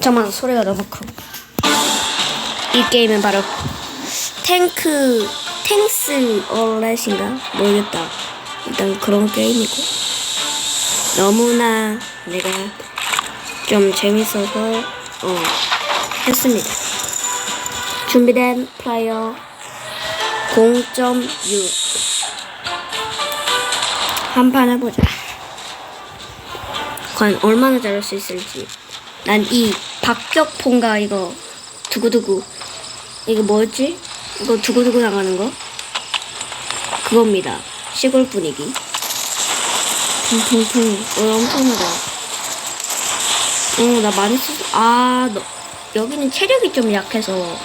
잠깐만 소리가 너무 커. 이 게임은 바로 탱크 탱스 얼렛인가 모르겠다. 일단 그런 게임이고 너무나 내가 좀 재밌어서 어 했습니다. 준비된 플레이어 0.6 한 판 해보자. 과연 얼마나 잘할 수 있을지. 난 이 박격폰가 이거 두구두구 이거 뭐였지? 이거 두구두구 나가는 거? 그겁니다. 시골 분위기. 퉁퉁퉁. 어, 엄청나다. 어, 나 많이 쓰, 아, 너, 여기는 체력이 좀 약해서,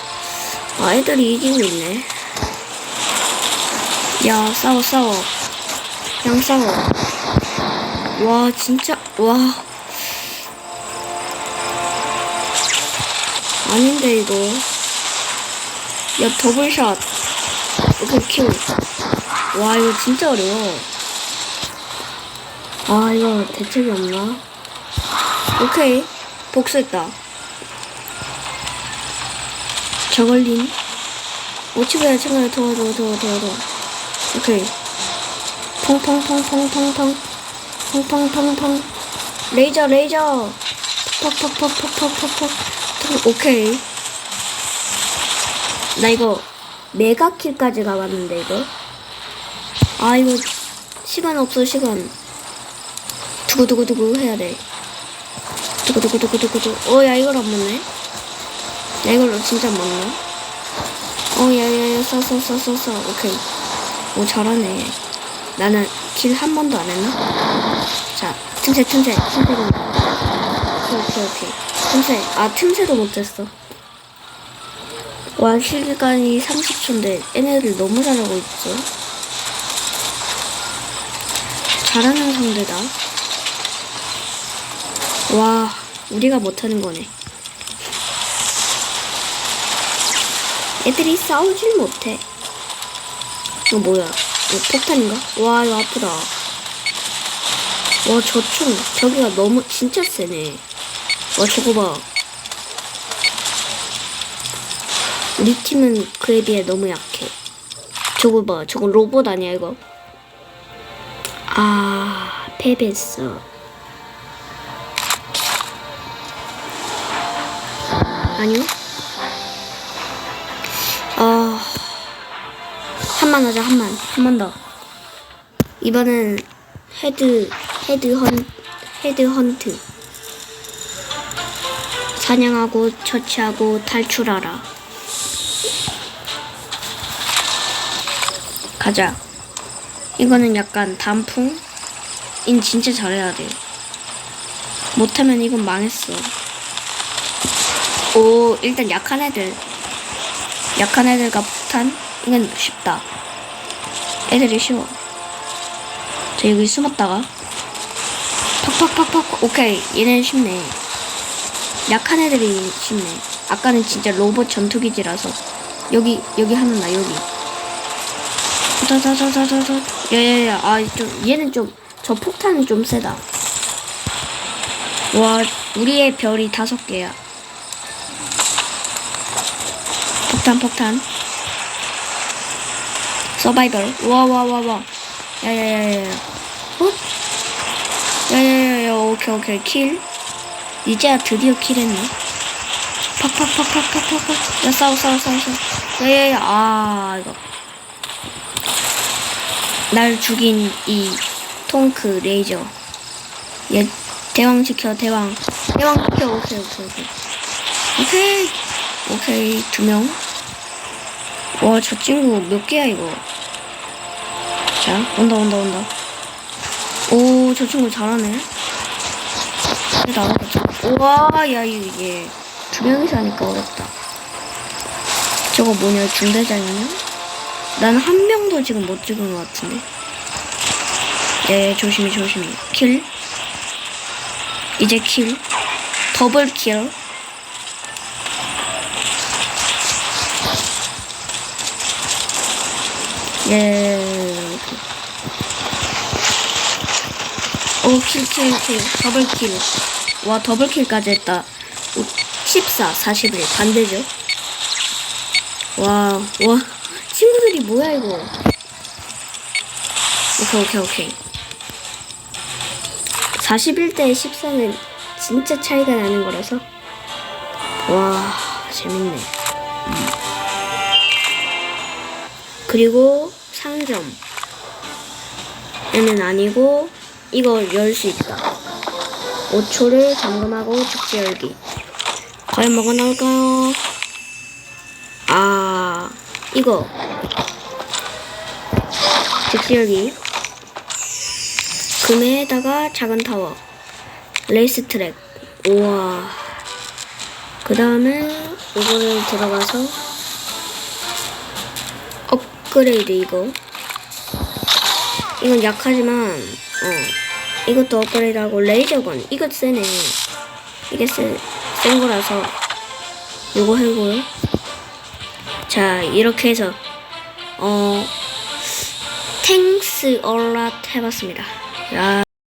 아, 애들이 이기고 있네. 야, 싸워, 싸워. 그냥 싸워. 와, 진짜, 와. 아닌데, 이거. 야, 더블샷. 오케이, 킬. 와, 이거 진짜 어려워. 아, 이거 대책이 없나? 오케이. 복수했다. 저걸린. 오치부야, 친구야, 도와, 도와, 도와, 도와. 오케이. 퐁퐁퐁퐁퐁퐁. 퐁퐁퐁퐁. 레이저, 레이저. 퍽퍽퍽퍽퍽퍽퍽. 오케이. 나 이거 메가킬까지 가봤는데 이거? 아 이거 시간 없어 시간. 두구두구두구 해야 돼. 두구두구두구두구두. 어야 이걸 안 맞네. 야 이걸 진짜 안 맞나 어 야야야 쏴쏴쏴쏴쏴 오케이. 오 잘하네. 나는 킬한 번도 안 했나? 자 틈새 틈새. 틈새로 오케이 오케이 오케이. 틈새. 아 틈새도 못했어. 와 시간이 30초인데 얘네들 너무 잘하고 있죠 잘하는 상대다. 와 우리가 못하는 거네. 애들이 싸우질 못해. 이거 뭐야? 이거 폭탄인가? 와 이거 아프다 와 저 총 저기가 너무 진짜 세네 와 저거 봐 우리 팀은 그에 비해 너무 약해. 저거 봐, 저거 로봇 아니야 이거? 아, 패배했어. 아니요? 아, 한 만 하자 한 만, 한 만 더. 이번엔 헤드 헤드 헌 헤드 헌트. 사냥하고 처치하고 탈출하라. 가자. 이거는 약간 단풍? 인 진짜 잘해야 돼. 못하면 이건 망했어. 오, 일단 약한 애들. 약한 애들과 폭탄? 이건 쉽다. 애들이 쉬워. 저 여기 숨었다가. 팍팍팍팍. 오케이. 얘네는 쉽네. 약한 애들이 쉽네. 아까는 진짜 로봇 전투기지라서. 여기, 여기 하나 나, 여기. 자자자자자자 야야야 아좀 얘는 좀 저 폭탄은 좀 세다 와 우리의 별이 다섯 개야 폭탄 폭탄 서바이벌 와와와와 야야야야야 어? 야야야야 오케이 오케이. 킬. 이제야 드디어 킬했네. 팍팍팍팍팍팍 야 싸워 싸워 싸워 싸워. 야야야 아 이거. 날 죽인 이 통크 레이저. 얘 대왕 시켜 대왕. 대왕 시켜 오케이 오케이 오케이. 오케이. 오케이 두명 와 저 친구 몇 개야 이거? 자 온다 온다 온다 오 저 친구 잘하네 나가자 우와 야 이게 두 명이서 하니까 어렵다 저거 뭐냐 중대장이냐 난 한 명도 지금 못 찍은 것 같은데. 예, 조심히, 조심히. 킬. 이제 킬. 더블 킬. 예. 오, 킬, 킬, 킬. 더블 킬. 와 더블킬까지 했다. 14 41 반대죠? 와 와. 친구들이 뭐야 이거? 오케이 오케이 오케이. 41대 14는 진짜 차이가 나는 거라서? 와 재밌네. 음. 그리고 상점. 얘는 아니고 이거 열 수 있다. 5초를 잠금하고 즉시 열기. 과연 뭐가 나올까요? 아 이거. 즉시 열기. 금에다가 작은 타워. 레이스 트랙. 우와. 그 다음에 이거를 들어가서 업그레이드 이거. 이건 약하지만 어 이것도 업그레이드하고 레이저건. 이거 세네. 이게 센, 센 거라서. 요거 해고요. 자 이렇게 해서 어 탱스 얼랏 해봤습니다. 야